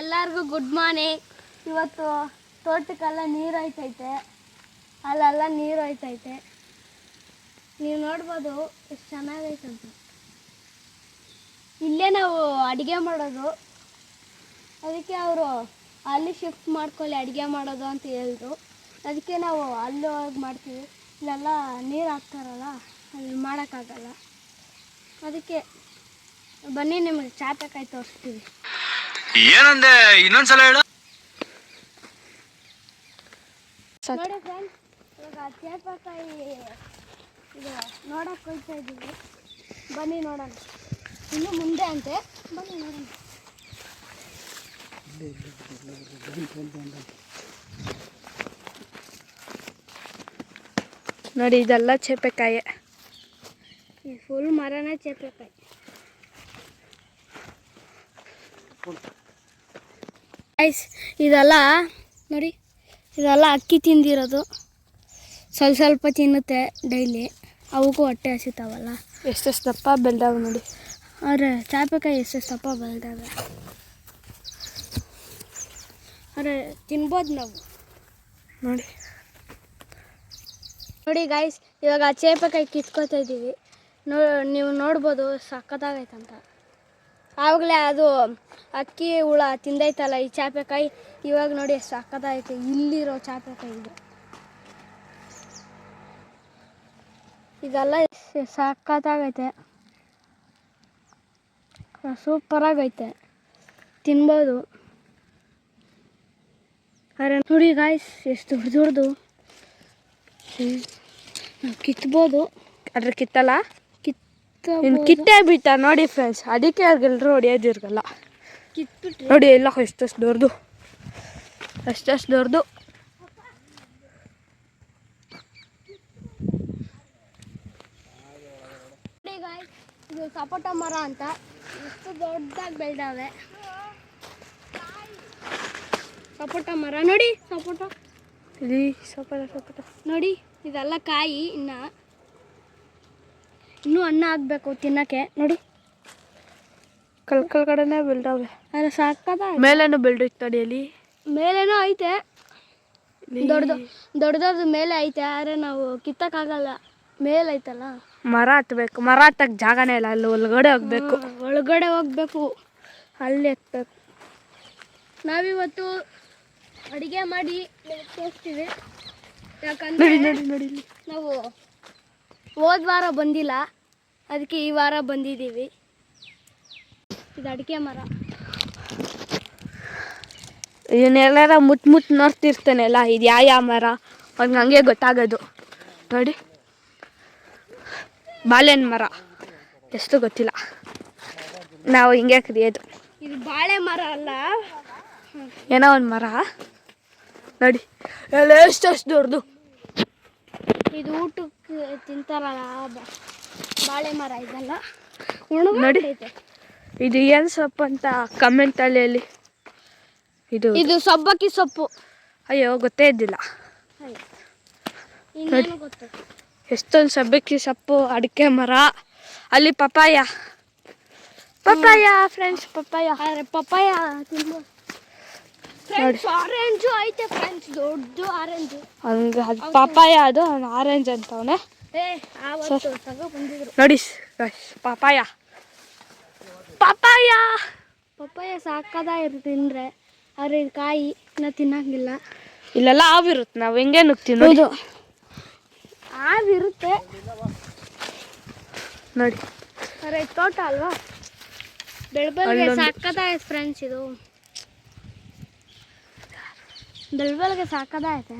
ಎಲ್ಲರಿಗೂ good morning ಇವತ್ತು ತೋಟಕ್ಕೆಲ್ಲ ನೀರು ಹೋಯ್ತೈತೆ. ಅಲ್ಲೆಲ್ಲ ನೀರು ಹೋಯ್ತೈತೆ. ನೀವು ನೋಡ್ಬೋದು ಎಷ್ಟು ಚೆನ್ನಾಗೈತಂತ. ಇಲ್ಲೇ ನಾವು ಅಡುಗೆ ಮಾಡೋದು. ಅದಕ್ಕೆ ಅವರು ಅಲ್ಲಿ ಶಿಫ್ಟ್ ಮಾಡ್ಕೊಳ್ಳಿ ಅಡುಗೆ ಮಾಡೋದು ಅಂತ ಹೇಳಿದ್ರು. ಅದಕ್ಕೆ ನಾವು ಅಲ್ಲಿ ಹೋಗಿ ಮಾಡ್ತೀವಿ. ಇಲ್ಲೆಲ್ಲ ನೀರು ಹಾಕ್ತಾರಲ್ಲ, ಅಲ್ಲಿ ಮಾಡೋಕ್ಕಾಗಲ್ಲ. ಅದಕ್ಕೆ ಬನ್ನಿ ನಿಮಗೆ ಚಾತಕಾಯಿ ತೋರಿಸ್ತೀವಿ. ಏನಂದೆ? ಇನ್ನೊಂದ್ಸಲ ಹೇಳು. ನೋಡಿ ಫ್ರೆಂಡ್ಸ್ ಇವಾಗ ಚೇಪಕಾಯಿ ಇದು. ನೋಡಕ್ಕೆ ಹೋಗ್ತಾ ಇದ್ದೀವಿ. ಬನ್ನಿ ನೋಡೋಣ. ಇನ್ನು ಮುಂದೆ ಅಂತೆ. ಬನ್ನಿ ನೋಡೋಣ. ನೋಡಿ ಇದೆಲ್ಲ ಚೇಪೆಕಾಯಿ. ಈ ಫುಲ್ ಮರನೇ ಚೇಪಕಾಯಿ. ಐಸ್ ಇದೆಲ್ಲ ನೋಡಿ ಇದೆಲ್ಲ ಅಕ್ಕಿ ತಿಂದಿರೋದು. ಸ್ವಲ್ಪ ಸ್ವಲ್ಪ ತಿನ್ನುತ್ತೆ ಡೈಲಿ. ಅವಕ್ಕೂ ಹೊಟ್ಟೆ ಹಸಿತಾವಲ್ಲ. ಎಷ್ಟೆಷ್ಟು ದಪ್ಪ ಬೆಳ್ದಾವ ನೋಡಿ. ಆದರೆ ಚಾಪೆಕಾಯಿ ಎಷ್ಟು ದಪ್ಪ ಬೆಳೆದಾವೆ ಆದರೆ ತಿನ್ಬೋದು ನಾವು. ನೋಡಿ. ನೋಡಿ ಗಾಯ್ಸ್ ಇವಾಗ ಚೇಪಕಾಯಿ ಕಿತ್ಕೋತಾ ಇದ್ದೀವಿ. ನೋ ನೀವು ನೋಡ್ಬೋದು ಸಖತ್ತಾಗೈತಂತ. ಆವಾಗಲೇ ಅದು ಅಕ್ಕಿ ಹುಳ ತಿಂದೈತಲ್ಲ ಈ ಚಾಪೆಕಾಯಿ, ಇವಾಗ ನೋಡಿ ಸಖತ್ತಾಗೈತೆ ಇಲ್ಲಿರೋ ಚಾಪೆಕಾಯಿ ಇದು. ಇದೆಲ್ಲ ಸಕ್ಕತ್ತಾಗೈತೆ ಸೂಪರ್ ಸೂಪರಾಗೈತೆ ತಿನ್ಬೋದು. ಅರೆ ನೋಡಿ ಗಾಯ್ಸ್ ಎಷ್ಟು ದೊಡ್ಡದು. ನಾವು ಕಿತ್ಬೋದು. ಅದ್ರ ಕಿತ್ತಲ್ಲ? ಕಿತ್ತ ಇನ್ನು ಕಿಟ್ಟೆ ಬಿಟ್ಟ ನೋಡಿ ಫ್ರೆಂಡ್ಸ್ ಅದಕ್ಕೆ ಅವ್ರಿಗೆಲ್ಲರೂ ಹೊಡಿಯೋದಿರ್ಗಲ್ಲ ನೋಡಿ ಎಲ್ಲ ಎಷ್ಟು ದೊಡ್ದು ಅಷ್ಟಷ್ಟು ದೊಡ್ದು ಇದು ಸಪೋಟ ಮರ ಅಂತ. ಎಷ್ಟು ದೊಡ್ಡದಾಗಿ ಬೆಳ್ದಾವೆ ಸಪೋಟ ಮರ. ನೋಡಿ ಸಪೋಟ. ಇಲ್ಲಿ ಸಪೋಟ ಸಪೋಟ. ನೋಡಿ ಇದೆಲ್ಲ ಕಾಯಿ ಇನ್ನ. ಇನ್ನೂ ಅನ್ನ ಆಗಬೇಕು ತಿನ್ನಕ್ಕೆ. ನೋಡಿ. ಕಲ್ ಕಲ್ ಕಡೆನೇ ಬೆಳ್ದಾವೆ ಅದ್ರ ಸಾಕದ? ಮೇಲೇನು ಬೆಳ್ದೈತೆ ತಡಿಯಲ್ಲಿ ಮೇಲೇನೂ ಮೇಲೇನೋ ಐತೆ. ದೊಡ್ಡದು ದೊಡ್ಡದೊಡ್ಡ ಮೇಲೆ ಐತೆ ಆದರೆ ನಾವು ಕಿತ್ತಕ್ಕಾಗಲ್ಲ. ಮೇಲೆ ಐತಲ್ಲ. ಮರ ಹತ್ಬೇಕು. ಮರ ಹತ್ತಕ್ಕೆ ಜಾಗನೇ ಇಲ್ಲ ಅಲ್ಲಿ ಒಳಗಡೆ ಹೋಗ್ಬೇಕು. ಒಳಗಡೆ ಹೋಗ್ಬೇಕು. ಅಲ್ಲಿ ಎತ್ತಬೇಕು ನಾವಿವತ್ತು ಅಡಿಗೆ ಮಾಡಿ ತೋರಿಸ್ತೀವಿ ಯಾಕಂದ್ರೆ ನೋಡಿ ನೋಡಿ ನೋಡಿ ನಾವು ಹೋದ ವಾರ ಬಂದಿಲ್ಲ. ಅದಕ್ಕೆ ಈ ವಾರ ಬಂದಿದ್ದೀವಿ. ಇದು ಅಡಿಕೆ ಮರ. ಇವನ್ನೆಲ್ಲಾರ ಮುಟ್ ಮುಟ್ ನೋಡ್ತಿರ್ತಾನೆಲ್ಲ ಇದು ಯಾವ ಯಾವ ಮರ? ಅವ್ನಿಗೆ ಹಂಗೆ ಗೊತ್ತಾಗೋದು. ನೋಡಿ. ಬಾಳೆಹಣ್ಣು ಮರ. ಎಷ್ಟು ಗೊತ್ತಿಲ್ಲ. ನಾವು ಹಿಂಗೆ ಕರಿಯೋದು. ಇದು ಬಾಳೆ ಮರ ಅಲ್ಲ? ಏನೋ ಒಂದು ಮರ. ನೋಡಿ. ಎಲ್ಲ ಎಷ್ಟೆಷ್ಟು ದೊಡ್ಡದು. ಇದು ಊಟಕ್ಕೆ ತಿಂತಾರಲ್ಲ ಬಾಳೆ ಮರ ಇದೆಲ್ಲ. ನೋಡಿ. ಇದು. ಏನ್ ಸೊಪ್ಪು ಅಂತ ಕಮೆಂಟಲ್ಲಿ ಹೇಳಿ. ಇದು ಇದು ಸಬ್ಬಕ್ಕಿ ಸೊಪ್ಪು. ಅಯ್ಯೋ ಗೊತ್ತೇ ಇದ್ದಿಲ್ಲ. ಎಷ್ಟೊಂದು ಸಬ್ಬಕ್ಕಿ ಸೊಪ್ಪು ಅಡಿಕೆ ಮರ ಅಲ್ಲಿ papaya papaya friends papaya. Papaya ತಿನ್ಬೋದು. ಫ್ರೆಂಡ್ಸ್ ಆರೆಂಜು ಐತೆ ದೊಡ್ಡ ಆರೆಂಜ್ ಹಂಗೆ ಅದು ಪಪ್ಪಾಯ ಅದು ಅವ್ನು ಆರೆಂಜ್ ಅಂತವನೆ. ಅವನೇ ನೋಡಿ ಪಾಪಾಯ ಪಾಪಾಯ ಪಪಾಯ ಪಪ್ಪಾಯ! ಸಾಕದ ಇರು ತಿಂದ್ರೆ ಅವ್ರ ಕಾಯಿ ನಾ ತಿನ್ನಂಗಿಲ್ಲ. ಇಲ್ಲೆಲ್ಲ ಆವಿರುತ್ತೆ ನಾವು ಹೆಂಗೆ ನುಗ್ತೀವಿ ಆವಿರುತ್ತೆ ನೋಡಿ. ಅರೆ ತೋಟ ಅಲ್ವಾ? ಬೆಳಬಲ್ಗೆ ಸಾಕದ ಫ್ರೆಂಡ್ಸ್ ಇದು. ಬೆಳ್ಬೆಲ್ಗೆ ಸಾಕದಾಯ್ತೆ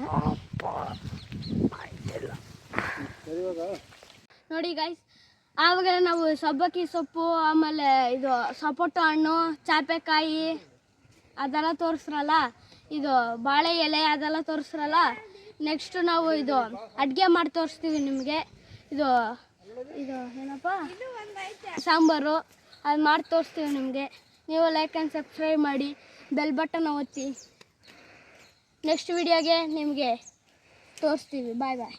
ನೋಡಿ ಗೈಸ್ ಆವಾಗ ನಾವು ಸಬ್ಬಕ್ಕಿ ಸೊಪ್ಪು, ಆಮೇಲೆ ಇದು ಸಪೋಟ ಹಣ್ಣು, ಚಾಪೆಕಾಯಿ ಅದೆಲ್ಲ ತೋರಿಸ್ರಲ್ಲ? ಇದು ಬಾಳೆ ಎಲೆ ಅದೆಲ್ಲ ತೋರಿಸ್ರಲ್ಲ? ನೆಕ್ಸ್ಟ್ ನಾವು ಇದು ಅಡುಗೆ ಮಾಡಿ ತೋರಿಸ್ತೀವಿ ನಿಮಗೆ. ಇದು ಇದು ಏನಪ್ಪ? ಸಾಂಬಾರು. ಅದು ಮಾಡಿ ತೋರಿಸ್ತೀವಿ ನಿಮಗೆ. ನೀವು ಲೈಕ್ ಆ್ಯಂಡ್ ಸಬ್ಸ್ಕ್ರೈಬ್ ಮಾಡಿ ಬೆಲ್ ಬಟನ್ ಒತ್ತಿ. ನೆಕ್ಸ್ಟ್ ವಿಡಿಯೋಗೆ ನಿಮಗೆ ತೋರಿಸ್ತೀವಿ. ಬಾಯ್ ಬಾಯ್